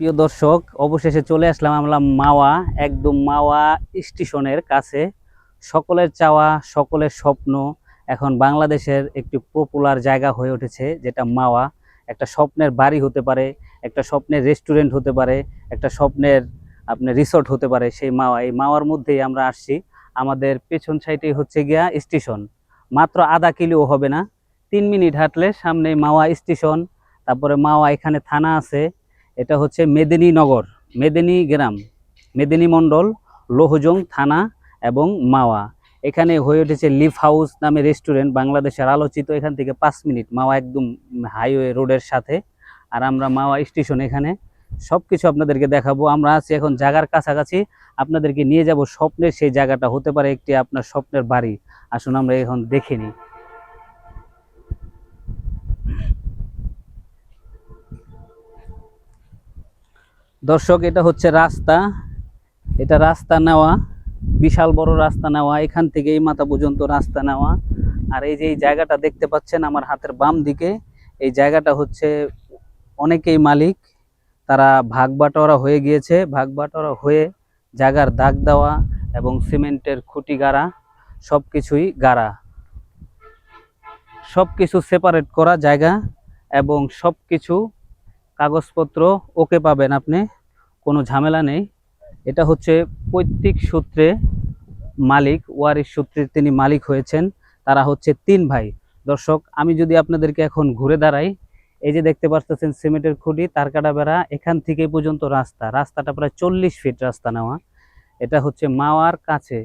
প্রিয় দর্শক, অবশেষে চলে আসলাম আমরা মাওয়া, একদম মাওয়া স্টেশনের কাছে। সকলের চাওয়া, সকলের স্বপ্ন, এখন বাংলাদেশের একটি পপুলার জায়গা হয়ে উঠেছে, যেটা মাওয়া। একটা স্বপ্নের বাড়ি হতে পারে, একটা স্বপ্নের রেস্টুরেন্ট হতে পারে, একটা স্বপ্নের আপনার রিসোর্ট হতে পারে সেই মাওয়া। এই মাওয়ার মধ্যেই আমরা আসছি। আমাদের পেছন সাইডেই হচ্ছে গিয়া স্টেশন মাত্র আধা কিলো হবে না। তিন মিনিট হাঁটলে সামনে মাওয়া স্টেশন তারপরে মাওয়া এখানে থানা আছে। এটা হচ্ছে মেদিনীনগর মেদিনী গ্রাম, মেদিনী মণ্ডল, লোহজং থানা এবং মাওয়া। এখানে হয়ে উঠেছে লিভ হাউস নামে রেস্টুরেন্ট, বাংলাদেশের আলোচিত এখান থেকে পাঁচ মিনিট, মাওয়া একদম হাইওয়ে রোডের সাথে। আর আমরা মাওয়া স্টেশন এখানে। সব কিছু আপনাদেরকে দেখাবো। আমরা আছি এখন জায়গার কাছাকাছি। আপনাদেরকে নিয়ে যাব স্বপ্নের সেই জায়গাটা। হতে পারে একটি আপনার স্বপ্নের বাড়ি। আসুন আমরা এখন দেখে নিই। দর্শক, এটা হচ্ছে রাস্তা। এটা রাস্তা নেওয়া, বিশাল বড় রাস্তা নেওয়া। এখান থেকে এই মাথা পর্যন্ত রাস্তা নেওয়া। আর এই যে এই জায়গাটা দেখতে পাচ্ছেন আমার হাতের বাম দিকে, এই জায়গাটা হচ্ছে অনেকেই মালিক, তারা ভাগ বাটোয়ারা হয়ে গিয়েছে। ভাগ বাটোয়ারা হয়ে জায়গার দাগ দেওয়া এবং সিমেন্টের খুঁটি গাড়া সব কিছুই গাড়া। সব কিছু সেপারেট করা জায়গা এবং সব কিছু কাগজপত্র ওকে পাবেন আপনি, কোনো ঝামেলা নেই। এটা হচ্ছে পৈতৃক সূত্রে মালিক, ওয়ারিশ সূত্রে তিনি মালিক হয়েছেন, তারা হচ্ছে তিন ভাই। দর্শক, আমি যদি আপনাদেরকে এখন ঘুরে দাঁড়াই, এই যে দেখতে পাচ্ছেন সিমেন্টের খুঁটি, তার কাটা বেড়া এখান থেকে পর্যন্ত রাস্তা। রাস্তাটা প্রায় চল্লিশ ফিট রাস্তা নেওয়া। এটা হচ্ছে মাওয়ার কাছে।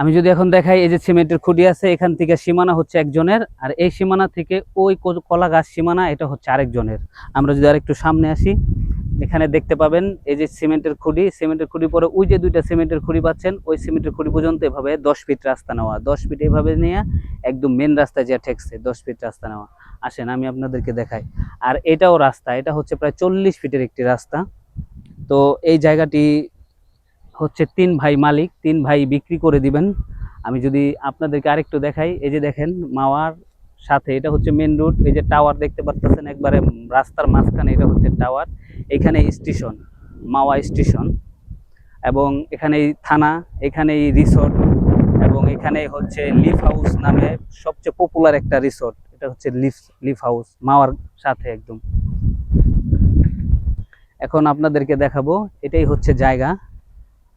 আমি যদি এখন দেখাই এই যে সিমেন্টের খুঁটি আছে, এখান থেকে সীমানা হচ্ছে একজনের, আর এই সীমানা থেকে ওই কলা গাছ সীমানা, এটা হচ্ছে আরেকজনের। আমরা যদি আরেকটু সামনে আসি, এখানে দেখতে পাবেন এই যে সিমেন্টের খুঁটি সিমেন্টের খুঁটি পরে ওই যে দুইটা সিমেন্টের খুঁটি পাচ্ছেন, ওই সিমেন্টের খুঁটি পর্যন্ত এভাবে দশ ফিট রাস্তা নেওয়া। দশ ফিট এভাবে নিয়ে একদম মেন রাস্তায় যে ঠেকছে, দশ ফিট রাস্তা নেওয়া। আসেন, আমি আপনাদেরকে দেখাই। আর এটাও রাস্তা, এটা হচ্ছে প্রায় চল্লিশ ফিটের একটি রাস্তা। তো এই জায়গাটি হচ্ছে তিন ভাই মালিক, তিন ভাই বিক্রি করে দিবেন। আমি যদি আপনাদেরকে আরেকটু দেখাই, এই যে দেখেন মাওয়ার সাথে, এটা হচ্ছে মেন রুট এই যে টাওয়ার দেখতে পাচ্ছেন একবারে রাস্তার মাঝখানে, এটা হচ্ছে টাওয়ার এখানে স্টেশন মাওয়া স্টেশন এবং এখানে থানা এখানে রিসোর্ট এবং এখানে হচ্ছে লিফ হাউস নামে সবচেয়ে পপুলার একটা রিসোর্ট এটা হচ্ছে লিফ লিফ হাউস মাওয়ার সাথে একদম। এখন আপনাদেরকে দেখাবো, এটাই হচ্ছে জায়গা।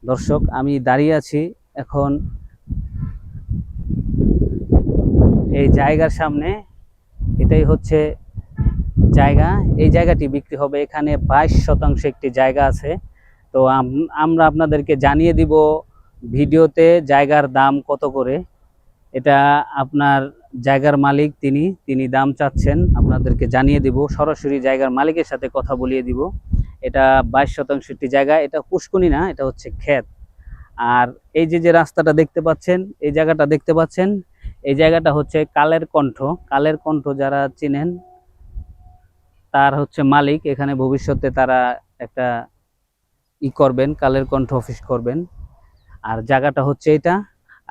দর্শক, আমি দাঁড়িয়ে আছি এখন এই জায়গার সামনে। এটাই হচ্ছে জায়গা। এই জায়গাটি বিক্রি হবে এখানে বাইশ শতাংশ একটি জায়গা আছে। তো আম- আমরা আপনাদেরকে জানিয়ে দিব ভিডিওতে জায়গার দাম কত করে। এটা আপনার জায়গার মালিক তিনি তিনি দাম চাচ্ছেন। আপনাদেরকে জানিয়ে দিব, সরাসরি জায়গার মালিকের সাথে কথা বলিয়ে দিব। এটা বাইশ শতাংশ একটি জায়গা, এটা পুষ্কুনি না, এটা হচ্ছে ক্ষেত। আর এই যে যে রাস্তাটা দেখতে পাচ্ছেন, এই জায়গাটা দেখতে পাচ্ছেন, এই জায়গাটা হচ্ছে কালের কণ্ঠ। কালের কণ্ঠ যারা চিনেন, তার হচ্ছে মালিক। এখানে ভবিষ্যতে তারা একটা ই করবেন, কালের কণ্ঠ অফিস করবেন। আর জায়গাটা হচ্ছে এটা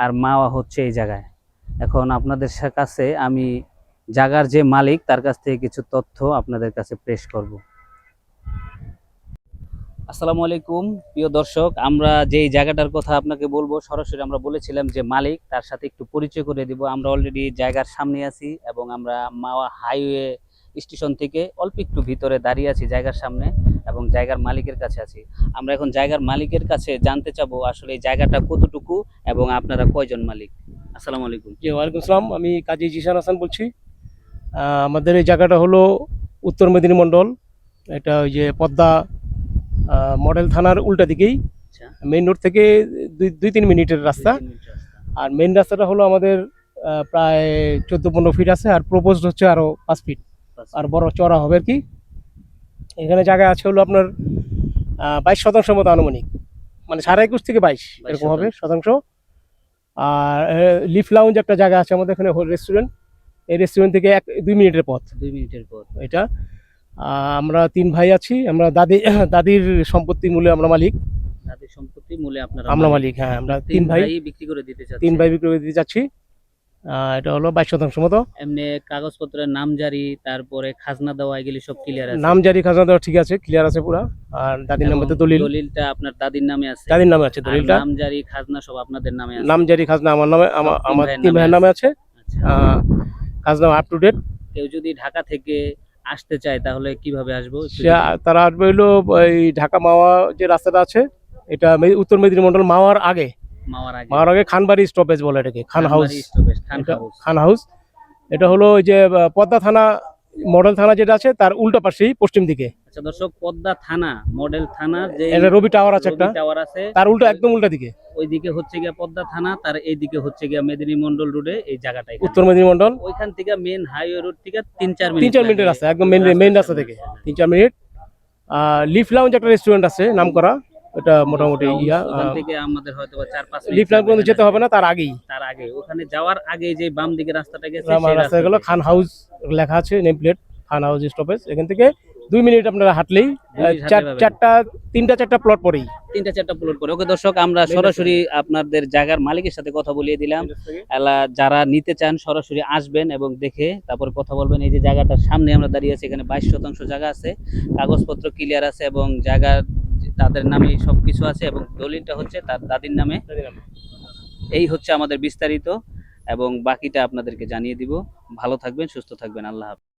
আর মাওয়া হচ্ছে এই জায়গায়। এখন আপনাদের কাছে আমি জায়গার যে মালিক, তার কাছ থেকে কিছু তথ্য আপনাদের কাছে পেশ করব। আসসালামু আলাইকুম, প্রিয় দর্শক, আমরা যেই জায়গাটার কথা আপনাকে বলব, সরাসরি আমরা বলেছিলাম যে মালিক, তার সাথে একটু পরিচয় করে দিব। আমরা অলরেডি জায়গার সামনে আছি এবং আমরা মাওয়া হাইওয়ে স্টেশন থেকে অল্প একটু ভিতরে দাঁড়িয়ে আছি জায়গার সামনে এবং জায়গার মালিকের কাছে আছি। আমরা এখন জায়গার মালিকের কাছে জানতে চাবো আসলে এই জায়গাটা কতটুকু এবং আপনারা কয়জন মালিক? আসসালামু আলাইকুম। জি, ওয়ালাইকুম আসসালাম। আমি কাজী জিশান হাসান বলছি। আমাদের এই জায়গাটা হলো উত্তর মেদিনী মণ্ডল। এটা ওই যে পদ্মা মডেল থানার উল্টা দিকেই। আচ্ছা। মেইন রোড থেকে দুই দুই তিন মিনিটের রাস্তা। আর মেইন রাস্তাটা হলো আমাদের প্রায় চোদ্দ পনেরো ফিট আছে আর প্রপোজড হচ্ছে আরও পাঁচ ফিট আর বড় চড়া হবে আর কি। এখানে জায়গা আছে হলো আপনার বাইশ শতাংশের মতো আনুমানিক। মানে সাড়ে একুশ থেকে বাইশ এরকম হবে শতাংশ। আর লিফ লাউঞ্জ একটা জায়গা আছে আমাদের এখানে রেস্টুরেন্ট এই রেস্টুরেন্ট থেকে এক দুই মিনিটের পথ। দুই মিনিটের পথ। এটা। আমরা তিন ভাই আছি আমরা দাদি দাদির সম্পত্তি মূল্যে আমরা মালিক। তাদের সম্পত্তি মূলে আপনারা আমরা মালিক। হ্যাঁ আমরা তিন ভাই। বিক্রি করে দিতে চাচ্ছেন। তিন ভাই বিক্রি করে দিতে আহ, এটা হলো বাইশ শতাংশ মতো। এমনি কাগজপত্রের নামজারি তারপরে খাজনা দেওয়া এগুলি সব ক্লিয়ার আছে। নাম জারি খাজনা দেওয়া ঠিক আছে ক্লিয়ার আছে পুরা। আর দাদির নামে তো দলিল। দলিলটা আপনার দাদির নামে আছে। দাদির নামে আছে দলিলটা। নামজারি খাজনা সব আপনাদের নামে আছে। নাম জারি খাজনা আমার নামে আমার তিন ভাইয়ের নামে আছে। আচ্ছা। খাজনা আপ টু ডেট কেউ যদি ঢাকা থেকে আসতে চায় তাহলে কীভাবে আসব? তারা আসবে হইল এই ঢাকা মাওয়া যে রাস্তাটা আছে এটা উত্তর মেদিনী মন্ডল মাওয়ার আগে। মাওয়ার আগে। খানবাড়ি স্টপেজ বলে এটাকে Khan house Khan house. Khan house এটা হলো ওই যে পদ্মা থানা মডেল থানা যেটা আছে তার উল্টা পাশেই পশ্চিম দিকে। আচ্ছা দর্শক পদ্মা থানা মডেল থানা যে এটা রবি টাওয়ার আছে একটা টাওয়ার আছে তার উল্টা একদম উল্টা দিকে? ওইদিকে হচ্ছে গিয়া পদ্মা থানা তার এইদিকে হচ্ছে গিয়া মেদিনী মন্ডল রোডে এই জায়গাটা এখানে। উত্তর মেদিনী মন্ডল ওইখান থেকে মেন হাইওয়ে রোড থেকে তিন চার মিনিট তিন চার মিনিটের রাস্তা একদম মেন মেন রাস্তা থেকে। তিন চার মিনিট লিফ লাউঞ্জ একটা রেস্টুরেন্ট আছে নাম করা। ওটা মোটামুটি ইয়া ওখান থেকে আমাদের হয়তো চার পাঁচ লিফ লাউঞ্জ পর্যন্ত যেতে হবে না তার আগেই। তার আগে ওখানে যাওয়ার আগে যে বাম দিকে রাস্তাটা গেছে সেই রাস্তা গেলো খান হাউস লেখা আছে name plate Khan house stoppage এখান থেকে দুই মিনিট আপনারা হাঁটলেই চার চারটা তিনটা চারটা প্লট পরেই তিনটা চারটা প্লট করে ওকে দর্শক আমরা সরাসরি আপনাদের জায়গার মালিকের সাথে কথা বলিয়ে দিলাম। যারা নিতে চান সরাসরি আসবেন এবং দেখে তারপর কথা বলবেন। এই যে জায়গাটার সামনে আমরা দাঁড়িয়ে আছি এখানে বাইশ শতাংশ জায়গা আছে কাগজপত্র ক্লিয়ার আছে এবং জায়গা তাদের নামে সব কিছু আছে এবং দলিলটা হচ্ছে তার দাদির নামে। এই হচ্ছে আমাদের বিস্তারিত এবং বাকিটা আপনাদেরকে জানিয়ে দিব। ভালো থাকবেন সুস্থ থাকবেন। আল্লাহ হাফেজ।